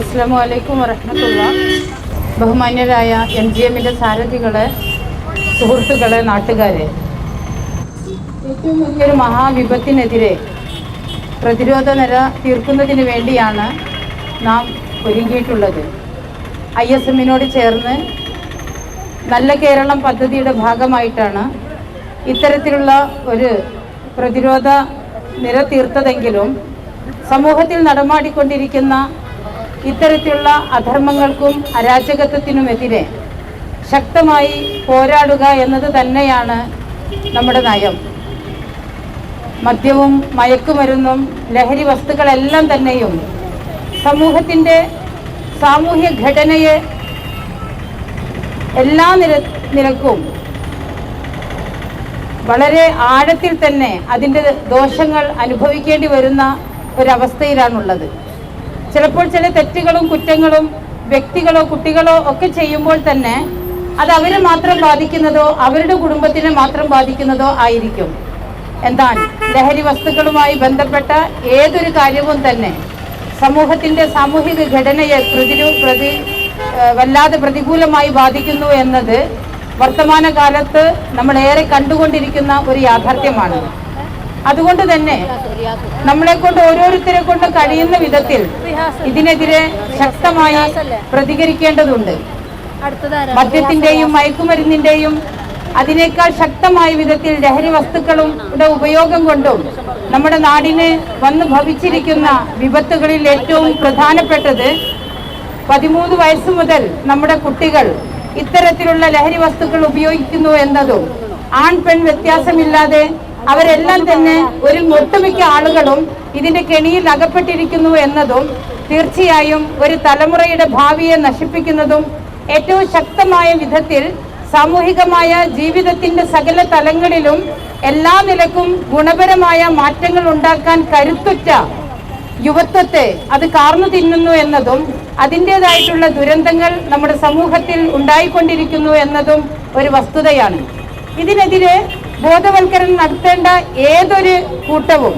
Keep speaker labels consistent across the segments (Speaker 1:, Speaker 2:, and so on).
Speaker 1: അസ്സാം വലൈക്കും വരഹമത്തുള്ള ബഹുമാന്യരായ എം ജി എമ്മിന്റെ സാരഥികളെ സുഹൃത്തുക്കളെ നാട്ടുകാരെ. ഏറ്റവും വലിയൊരു മഹാവിപത്തിനെതിരെ പ്രതിരോധ നിര തീർക്കുന്നതിന് വേണ്ടിയാണ് നാം ഒരുങ്ങിയിട്ടുള്ളത്. ഐ എസ് എമ്മിനോട് ചേർന്ന് നല്ല കേരളം പദ്ധതിയുടെ ഭാഗമായിട്ടാണ് ഇത്തരത്തിലുള്ള ഒരു പ്രതിരോധ നിര തീർത്തതെങ്കിലും സമൂഹത്തിൽ നടമാടിക്കൊണ്ടിരിക്കുന്ന ഇത്തരത്തിലുള്ള അധർമ്മങ്ങൾക്കും അരാജകത്വത്തിനുമെതിരെ ശക്തമായി പോരാടുക എന്നത് തന്നെയാണ് നമ്മുടെ നയം. മദ്യവും മയക്കുമരുന്നും ലഹരി വസ്തുക്കളെല്ലാം തന്നെയും സമൂഹത്തിന്റെ സാമൂഹ്യ ഘടനയെ എല്ലാ നിര നിരക്കും വളരെ ആഴത്തിൽ തന്നെ അതിന്റെ ദോഷങ്ങൾ അനുഭവിക്കേണ്ടി വരുന്ന ഒരവസ്ഥയിലാണുള്ളത്. ചിലപ്പോൾ ചില തെറ്റുകളും കുറ്റങ്ങളും വ്യക്തികളോ കുട്ടികളോ ഒക്കെ ചെയ്യുമ്പോൾ തന്നെ അത് അവരെ മാത്രം ബാധിക്കുന്നതോ അവരുടെ കുടുംബത്തിനെ മാത്രം ബാധിക്കുന്നതോ ആയിരിക്കും. എന്താണ്? ലഹരി വസ്തുക്കളുമായി ബന്ധപ്പെട്ട ഏതൊരു കാര്യവും തന്നെ സമൂഹത്തിന്റെ സാമൂഹിക ഘടനയെ പ്രതിരൂ പ്രതി വല്ലാതെ പ്രതികൂലമായി ബാധിക്കുന്നു എന്നത് വർത്തമാന കാലത്ത് നമ്മൾ ഏറെ കണ്ടുകൊണ്ടിരിക്കുന്ന ഒരു യാഥാർത്ഥ്യമാണ്. അതുകൊണ്ട് തന്നെ നമ്മളെ കൊണ്ട് ഓരോരുത്തരെ കൊണ്ട് കഴിയുന്ന വിധത്തിൽ ഇതിനെതിരെ ശക്തമായി പ്രതികരിക്കേണ്ടതുണ്ട്. മദ്യത്തിന്റെയും മയക്കുമരുന്നിന്റെയും അതിനേക്കാൾ ശക്തമായ വിധത്തിൽ ലഹരി വസ്തുക്കളും യുടെ ഉപയോഗം കൊണ്ടും നമ്മുടെ നാടിന് വന്നു ഭവിച്ചിരിക്കുന്ന വിപത്തുകളിൽ ഏറ്റവും പ്രധാനപ്പെട്ടത് പതിമൂന്ന് വയസ്സ് മുതൽ നമ്മുടെ കുട്ടികൾ ഇത്തരത്തിലുള്ള ലഹരി വസ്തുക്കൾ ഉപയോഗിക്കുന്നു എന്നതും ആൺ പെൺ വ്യത്യാസമില്ലാതെ അവരെല്ലാം തന്നെ ഒരു ഒട്ടുമിക്ക ആളുകളും ഇതിന്റെ കെണിയിൽ അകപ്പെട്ടിരിക്കുന്നു എന്നതും തീർച്ചയായും ഒരു തലമുറയുടെ ഭാവിയെ നശിപ്പിക്കുന്നതും ഏറ്റവും ശക്തമായ വിധത്തിൽ സാമൂഹികമായ ജീവിതത്തിന്റെ സകല തലങ്ങളിലും എല്ലാ നിലക്കും ഗുണപരമായ മാറ്റങ്ങൾ ഉണ്ടാക്കാൻ കരുത്തുറ്റ യുവത്വത്തെ അത് കാർന്നു തിന്നുന്നു എന്നതും അതിന്റെതായിട്ടുള്ള ദുരന്തങ്ങൾ നമ്മുടെ സമൂഹത്തിൽ ഉണ്ടായിക്കൊണ്ടിരിക്കുന്നു എന്നതും ഒരു വസ്തുതയാണ്. ഇതിനെതിരെ ബോധവൽക്കരണം നടത്തേണ്ട ഏതൊരു കൂട്ടവും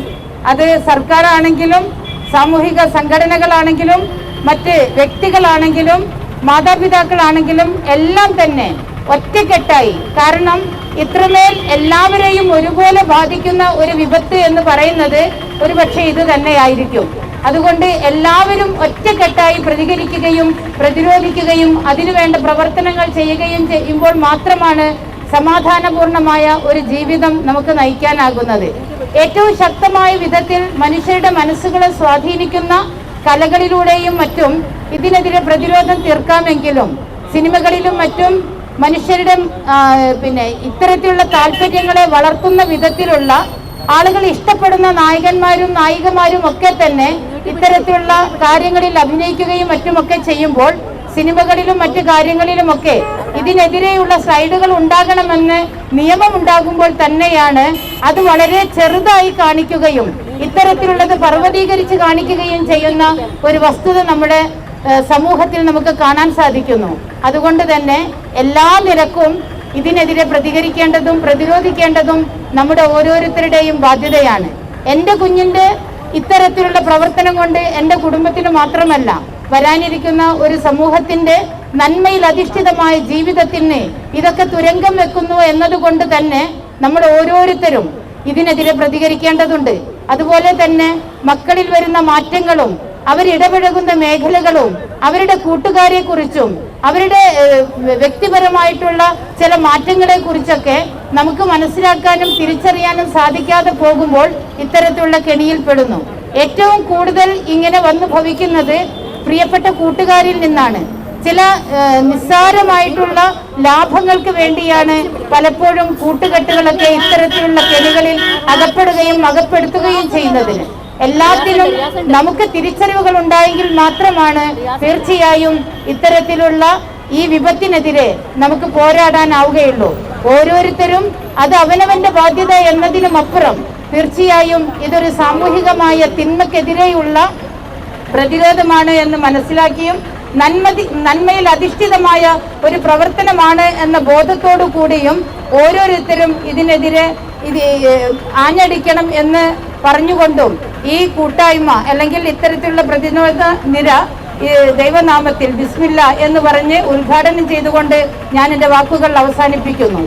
Speaker 1: അത് സർക്കാരാണെങ്കിലും സാമൂഹിക സംഘടനകളാണെങ്കിലും മറ്റ് വ്യക്തികളാണെങ്കിലും മാതാപിതാക്കളാണെങ്കിലും എല്ലാം തന്നെ ഒറ്റക്കെട്ടായി. കാരണം ഇത്രമേൽ എല്ലാവരെയും ഒരുപോലെ ബാധിക്കുന്ന ഒരു വിപത്ത് എന്ന് പറയുന്നത് ഒരു പക്ഷേ ഇത് തന്നെയായിരിക്കും. അതുകൊണ്ട് എല്ലാവരും ഒറ്റക്കെട്ടായി പ്രതികരിക്കുകയും പ്രതിരോധിക്കുകയും അതിനുവേണ്ട പ്രവർത്തനങ്ങൾ ചെയ്യുകയും ചെയ്യുമ്പോൾ മാത്രമാണ് സമാധാനപൂർണമായ ഒരു ജീവിതം നമുക്ക് നയിക്കാനാകുന്നത്. ഏറ്റവും ശക്തമായ വിധത്തിൽ മനുഷ്യരുടെ മനസ്സുകളെ സ്വാധീനിക്കുന്ന കലകളിലൂടെയും മറ്റും ഇതിനെതിരെ പ്രതിരോധം തീർക്കാമെങ്കിലും സിനിമകളിലും മറ്റും മനുഷ്യരുടെ പിന്നെ ഇത്തരത്തിലുള്ള താല്പര്യങ്ങളെ വളർത്തുന്ന വിധത്തിലുള്ള ആളുകൾ ഇഷ്ടപ്പെടുന്ന നായകന്മാരും നായികമാരും ഒക്കെ തന്നെ ഇത്തരത്തിലുള്ള കാര്യങ്ങളിൽ അഭിനയിക്കുകയും മറ്റുമൊക്കെ ചെയ്യുമ്പോൾ സിനിമകളിലും മറ്റു കാര്യങ്ങളിലുമൊക്കെ ഇതിനെതിരെയുള്ള സ്ലൈഡുകൾ ഉണ്ടാകണമെന്ന് നിയമം ഉണ്ടാകുമ്പോൾ തന്നെയാണ് അത് വളരെ ചെറുതായി കാണിക്കുകയും ഇത്തരത്തിലുള്ളത് പർവതീകരിച്ച് കാണിക്കുകയും ചെയ്യുന്ന ഒരു വസ്തുത നമ്മുടെ സമൂഹത്തിൽ നമുക്ക് കാണാൻ സാധിക്കുന്നു. അതുകൊണ്ട് തന്നെ എല്ലാ നിരക്കും ഇതിനെതിരെ പ്രതികരിക്കേണ്ടതും പ്രതിരോധിക്കേണ്ടതും നമ്മുടെ ഓരോരുത്തരുടെയും ബാധ്യതയാണ്. എന്റെ കുഞ്ഞിന്റെ ഇത്തരത്തിലുള്ള പ്രവർത്തനം കൊണ്ട് എന്റെ കുടുംബത്തിന് മാത്രമല്ല വരാനിരിക്കുന്ന ഒരു സമൂഹത്തിന്റെ നന്മയിൽ അധിഷ്ഠിതമായ ജീവിതത്തിന് ഇതൊക്കെ തുരങ്കം വെക്കുന്നു എന്നതുകൊണ്ട് തന്നെ നമ്മൾ ഓരോരുത്തരും ഇതിനെതിരെ പ്രതികരിക്കേണ്ടതുണ്ട്. അതുപോലെ തന്നെ മക്കളിൽ വരുന്ന മാറ്റങ്ങളും അവരിടപഴകുന്ന മേഖലകളും അവരുടെ കൂട്ടുകാരെ കുറിച്ചും അവരുടെ വ്യക്തിപരമായിട്ടുള്ള ചില മാറ്റങ്ങളെ കുറിച്ചൊക്കെ നമുക്ക് മനസ്സിലാക്കാനും തിരിച്ചറിയാനും സാധിക്കാതെ പോകുമ്പോൾ ഇത്തരത്തിലുള്ള കെണിയിൽ പെടുന്നു. ഏറ്റവും കൂടുതൽ ഇങ്ങനെ വന്നു ഭവിക്കുന്നത് പ്രിയപ്പെട്ട കൂട്ടുകാരിൽ നിന്നാണ്. ചില നിസ്സാരമായിട്ടുള്ള ലാഭങ്ങൾക്ക് വേണ്ടിയാണ് പലപ്പോഴും കൂട്ടുകെട്ടുകളൊക്കെ ഇത്തരത്തിലുള്ള കെണികളിൽ അകപ്പെടുകയും അകപ്പെടുത്തുകയും ചെയ്യുന്നത്. എല്ലാത്തിനും നമുക്ക് തിരിച്ചറിവുകൾ ഉണ്ടായെങ്കിൽ മാത്രമാണ് തീർച്ചയായും ഇത്തരത്തിലുള്ള ഈ വിപത്തിനെതിരെ നമുക്ക് പോരാടാനാവുകയുള്ളൂ. ഓരോരുത്തരും അത് അവനവന്റെ ബാധ്യത എന്നതിനും അപ്പുറം തീർച്ചയായും ഇതൊരു സാമൂഹികമായ തിന്മക്കെതിരെയുള്ള പ്രതിരോധമാണ് എന്ന് മനസ്സിലാക്കിയും നന്മതി നന്മയിൽ അധിഷ്ഠിതമായ ഒരു പ്രവർത്തനമാണ് എന്ന ബോധത്തോടു കൂടിയും ഓരോരുത്തരും ഇതിനെതിരെ ഇത് ആഞ്ഞടിക്കണം എന്ന് പറഞ്ഞുകൊണ്ടും ഈ കൂട്ടായ്മ അല്ലെങ്കിൽ ഇത്തരത്തിലുള്ള പ്രതിരോധ നിര ദൈവനാമത്തിൽ ബിസ്മില്ല എന്ന് പറഞ്ഞ് ഉദ്ഘാടനം ചെയ്തുകൊണ്ട് ഞാൻ എന്റെ വാക്കുകൾ അവസാനിപ്പിക്കുന്നു.